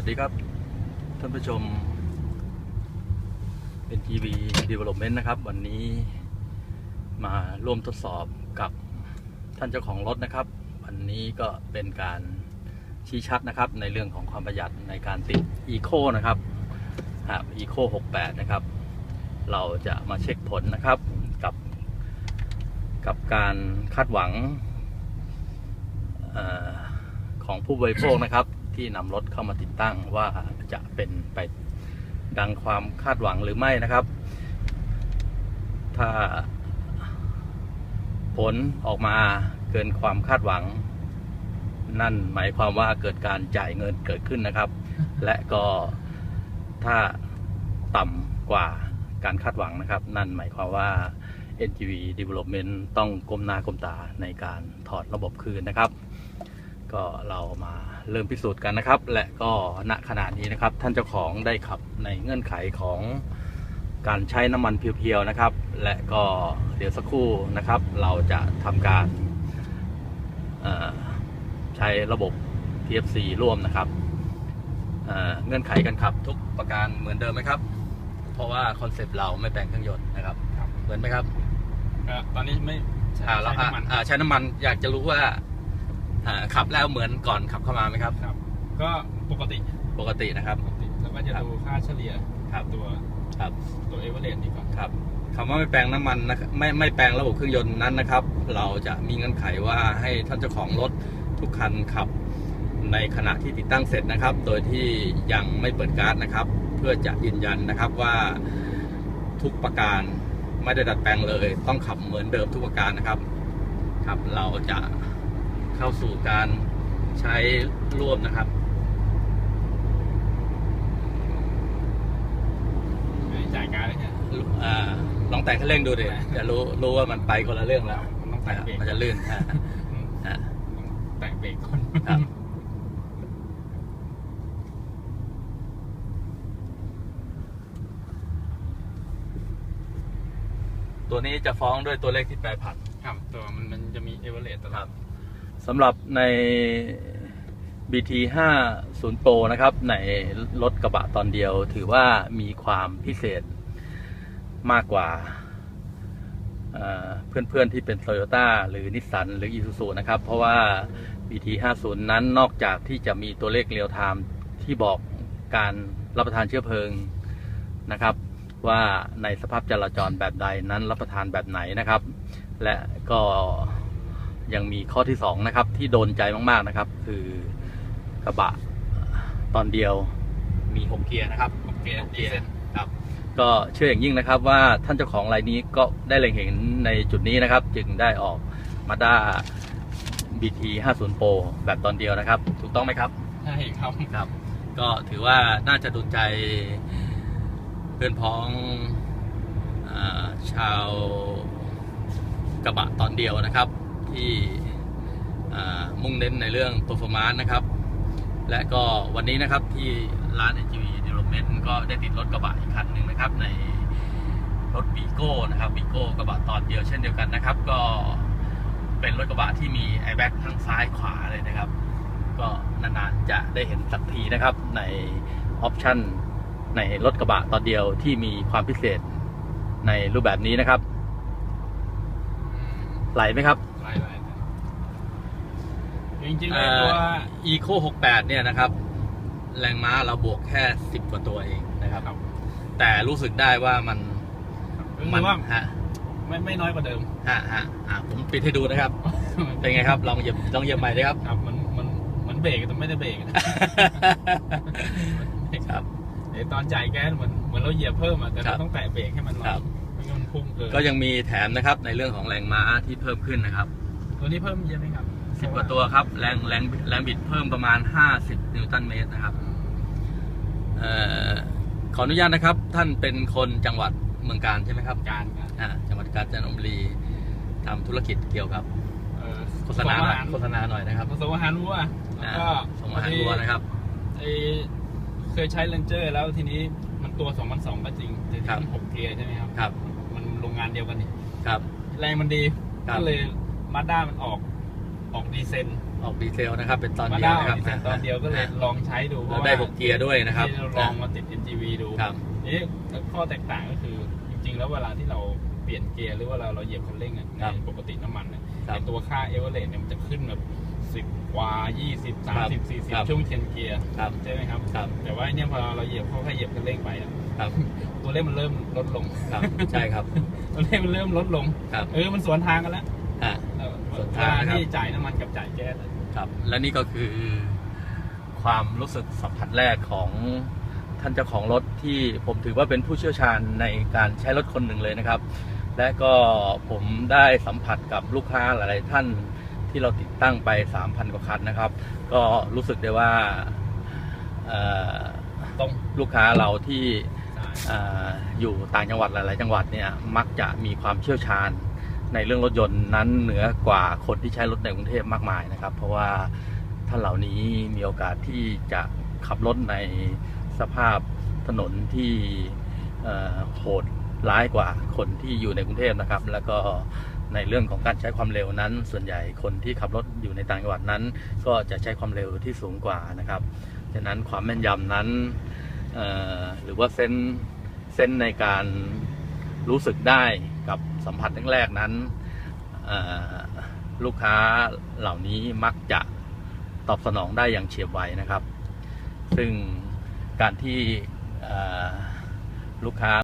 วัสดีครับ ท่านผู้ชมเป็นทีวี Development นะครับ วันนี้มาร่วมทดสอบกับท่านเจ้าของรถนะครับ วันนี้ก็เป็นการชี้ชัดนะครับ ในเรื่องของความประหยัดในการติด Eco นะครับครับ Eco 68 นะครับ เราจะมาเช็คผลนะครับกับ กับการคาดหวังอของผู้บริโภคนะครับ ที่นำรถเข้ามาติดตั้งว่าจะเป็นไปดังความคาดหวังหรือไม่นะครับ ถ้าผลออกมาเกินความคาดหวัง นั่นหมายความว่าเกิดการจ่ายเงินเกิดขึ้นนะครับ และก็ถ้าต่ำกว่าการคาดหวังนะครับ นั่นหมายความว่า NGV Development ต้องก้มหน้าก้มตาในการถอดระบบคืนนะครับ ก็เรามาเริ่มพิสูจน์กันนะครับ และก็ณขณะนี้นะครับ ท่านเจ้าของได้ขับในเงื่อนไขของการใช้น้ำมันเพียวๆนะครับ และก็เดี๋ยวสักครู่นะครับ เราจะทำการเอ่อใช้ระบบ TFC ร่วมนะครับเอ่อเงื่อนไขการขับ ทุกประการเหมือนเดิมไหมครับ เพราะว่าคอนเซปต์เราไม่แปลงเครื่องยนต์นะครับครับเหมือนไหมครับก็ตอนนี้ไม่ใช้อ่าเราใช้น้ำมันอ่าใช้น้ำมันอยากจะรู้ว่า อ่าขับแล้วเหมือนก่อนขับเข้ามาไหมครับ ครับ ก็ปกติปกตินะครับ ปกติแล้วก็จะครับดูค่าเฉลี่ยครับตัวครับตัวเอเวอเรสต์ดีกว่าครับคำว่าไม่แปลงน้ำมันนะครับไม่ไม่แปลงระบบเครื่องยนต์นั้นนะครับ เราจะมีเงื่อนไขว่าให้ท่านเจ้าของรถทุกคันขับ ในขณะที่ติดตั้งเสร็จนะครับ โดยที่ยังไม่เปิดการ์ดนะครับ เพื่อจะยืนยันนะครับว่าทุกประการไม่ได้ดัดแปลงเลย ต้องขับเหมือนเดิมทุกประการนะครับ ครับเราจะ เข้าสู่การใช้ร่วมนะครับไม่จ่ายการเลยเนี่ยอ่าลองแตะคันเร่งดูดิจะรู้รู้ว่ามันไปคนละเรื่องแล้วมันต้องแตะเบรกมันจะลื่นฮะอืมฮะต้องแตะเบรกก่อนครับตัวนี้จะฟ้องด้วยตัวเลขที่แปรผันครับ ตัวมันมันจะมีเอเวอเรสต์ตลอด สำหรับใน BT 50 Pro นะครับ ในรถกระบะตอนเดียว ถือว่ามีความพิเศษมากกว่าเพื่อนๆที่เป็น Toyota หรือ Nissan หรือ Isuzu นะครับ เพราะว่า BT 50นั้นนอกจากที่จะมีตัวเลขเรียลไทม์ที่บอกการรับประทานเชื้อเพลิงนะครับ ว่าในสภาพจราจรแบบใดนั้นรับประทานแบบไหนนะครับ และก็ ยังมีข้อที่ 2 นะครับ ที่โดนใจมากๆนะครับ คือกระบะตอนเดียวมี6เกียร์นะครับโอเคหกดีเกียร์เซนครับก็เชื่ออย่างยิ่งนะครับว่าท่านเจ้าของรายนี้ก็ได้เล็งเห็นในจุดนี้นะครับ จึงได้ออกมาด้า BT 50 Pro แบบตอนเดียวนะครับ ถูกต้องไหมครับใช่ครับครับ ก็ถือว่าน่าจะดุลใจเพื่อนพ้องอาชาวกระบะตอนเดียวนะครับ ที่มุ่งเน้นในเรื่อง performance นะครับ และก็วันนี้นะครับที่ร้าน NGV Development ก็ได้ติดรถกระบะอีกคันหนึ่งนะครับ ในรถวีโก้นะครับวีโก้กระบะตอนเดียวเช่นเดียวกันนะครับ ก็เป็นรถกระบะที่มีแอร์แบ็กทั้งซ้ายขวาเลยนะครับ ก็นานๆจะได้เห็นสักทีนะครับในออปชันในรถกระบะตอนเดียวที่มีความพิเศษในรูปแบบนี้นะครับ ไหลไหมครับ ลายหลายจริงๆเอ่แล้วอตัว Eco 68 เนี่ยนะครับ แรงม้าเราบวกแค่ 10 กว่าตัวเองนะครับครับแต่รู้สึกได้ว่ามันมัมันว่าฮะไม่ไม่น้อยกว่าเดิมฮะฮะอะผมปิดให้ดูนะครับ เป็นไงครับลองเหยียบลองเหยียบใหม่ดิครับครับมันมันเหมือนเบรกแต่ไม่ได้เบรกครับเดี๋ยวตอนจ่ายแก๊สเหมือนเหมือนเราเหยียบเพิ่มอะแต่ครัเราบต้องแตะเบรกให้มันหน่อครัยบไม่งั้นมันพุ่งเกินก็ยังมีแถมนะครับในเรื่องของแรงม้าที่เพิ่มขึ้นนะครับ ตัวนี้เพิ่มเยอะไหมครับ10กว่าตัวครับ แรงแรงแรงบิดเพิ่มประมาณ 50 นิวตันเมตรนะครับเอ่อขออนุญาตนะครับ ท่านเป็นคนจังหวัดเมืองการใช่ไหมครับการการอ่าจังหวัดกาญจนบุรีทำธุรกิจเกี่ยวกับเอ่อโฆษณาหน่อยส่งอหรโฆษณาหน่อยนะครับผสมอาหารวัวแล้วก็อ่าส่งอาหารวัวนะครับไอเคยใช้เลนเจอร์ แล้วทีนี้มันตัว2002ก็จริงแต่ครับที่มันหกเกียร์ใช่ไหมครับครับ มันโรงงานเดียวกันนี่ครับ แรงมันดีครับก็เลย มาด้ามันออกออกดีเซนออกดีเซลนะครับ เป็นตอนมาเดียวด้านะครับดีเซลตอนเดียวก็เลยลองใช้ดูเพแล้วราะว่าได้6เกียร์ด้วยนะครับที่เราลองมาติด NGV ดูครับนี่ข้อแตกต่างก็คือจริง ๆ แล้วเวลาที่เราเปลี่ยนเกียร์หรือว่าเราเราเหยียบคันเร่งอะครับในปกติน้ำมันเนี่ยครับไอตัวค่าเอเวอเรสเนี่ยมันจะขึ้นแบบสิบกว่ายี่สิบสามสิบสี่สิบครับ ช่วงเทียนเกียร์ครับ ใช่ไหมครับ ครับ แต่ว่าเนี่ยพอเราเหยียบค่อยๆเหยียบคันเร่งไปอะครับตัวเลขมันเริ่มลดลง ครับ ใช่ครับ ตัวเลขมันเริ่มลดลง ครับ เออ มันสวนทางกันแล้วอ่าเออ สวนเวทางลานะครับ ที่จ่ายน้ำมันกับจ่ายแก๊สอะครับ และนี่ก็คือความรู้สึกสัมผัสแรกของท่านเจ้าของรถที่ผมถือว่าเป็นผู้เชี่ยวชาญในการใช้รถคนหนึ่งเลยนะครับ และก็ผมได้สัมผัสกับลูกค้าหลาย ๆ ท่านที่เราติดตั้งไป 3,000 กว่าคันนะครับ ก็รู้สึกได้ว่าเอ่อตรงลูกค้าเราที่ใช่อ่าอยู่ต่างจังหวัดหลาย ๆ จังหวัดเนี่ยมักจะมีความเชี่ยวชาญ ในเรื่องรถยนต์นั้นเหนือกว่าคนที่ใช้รถในกรุงเทพมากมายนะครับ เพราะว่าท่านเหล่านี้มีโอกาสที่จะขับรถในสภาพถนนที่โหดร้ายกว่าคนที่อยู่ในกรุงเทพนะครับ แล้วก็ในเรื่องของการใช้ความเร็วนั้น ส่วนใหญ่คนที่ขับรถอยู่ในต่างจังหวัดนั้น ก็จะใช้ความเร็วที่สูงกว่านะครับฉะนั้นความแม่นยำนั้นหรือว่าเส้นเส้นในการรู้สึกได้ สัมผัสแรกๆนั้นลูกค้าเหล่านี้มักจะตอบสนองได้อย่างเฉียบไวนะครับ ซึ่งการที่ลูกค้า